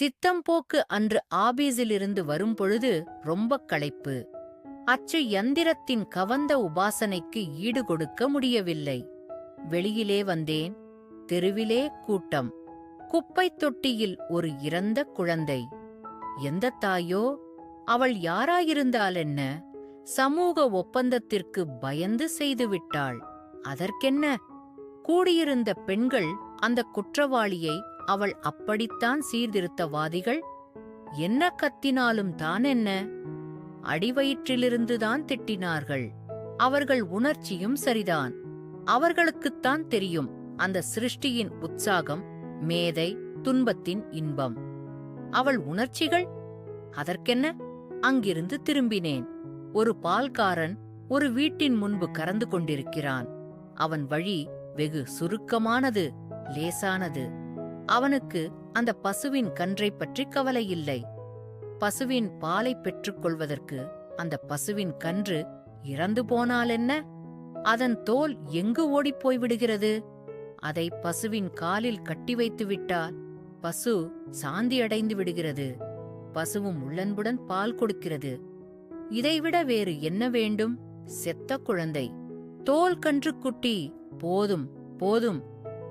சித்தம்போக்கு அன்று ஆபீஸிலிருந்து வரும்பொழுது ரொம்ப களைப்பு. அச்சு யந்திரத்தின் கவந்த உபாசனைக்கு ஈடுகொடுக்க முடியவில்லை. வெளியிலே வந்தேன். தெருவிலே கூட்டம். குப்பைத் தொட்டியில் ஒரு இறந்த குழந்தை. எந்த தாயோ? அவள் யாராயிருந்தாலென்ன? சமூக ஒப்பந்தத்திற்கு பயந்து செய்துவிட்டாள் அதற்கென்ன? கூடியிருந்த பெண்கள் அந்த குற்றவாளியை அவள் அப்படித்தான் சீர்திருத்தவாதிகள். என்ன கத்தினாலும் தான் என்ன? அடிவயிற்றிலிருந்துதான் திட்டினார்கள். அவர்கள் உணர்ச்சியும் சரிதான். அவர்களுக்குத்தான் தெரியும் அந்த சிருஷ்டியின் உற்சாகம் மேதை துன்பத்தின் இன்பம். அவள் உணர்ச்சிகள்? அதற்கென்ன? அங்கிருந்து திரும்பினேன். ஒரு பால்காரன் ஒரு வீட்டின் முன்பு கறந்து கொண்டிருக்கிறான். அவன் வழி வெகு சுருக்கமானது லேசானது. அவனுக்கு அந்த பசுவின் கன்றைப் பற்றி கவலை இல்லை பசுவின் பாலை பெற்றுக்கொள்வதற்கு அந்த பசுவின் கன்று இறந்து போனாலென்ன? அதன் தோல் எங்கு ஓடிப்போய் விடுகிறது அதை பசுவின் காலில் கட்டி வைத்து விட்டால் பசு சாந்தியடைந்து விடுகிறது. பசுவும் உள்ளன்புடன் பால் கொடுக்கிறது. இதைவிட வேறு என்ன வேண்டும்? செத்த குழந்தை. தோல் கன்றுக்குட்டி போதும் போதும்.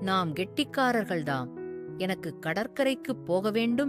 நாம் கெட்டிக்காரர்கள்தாம். எனக்கு கடற்கரைக்குப் போக வேண்டும்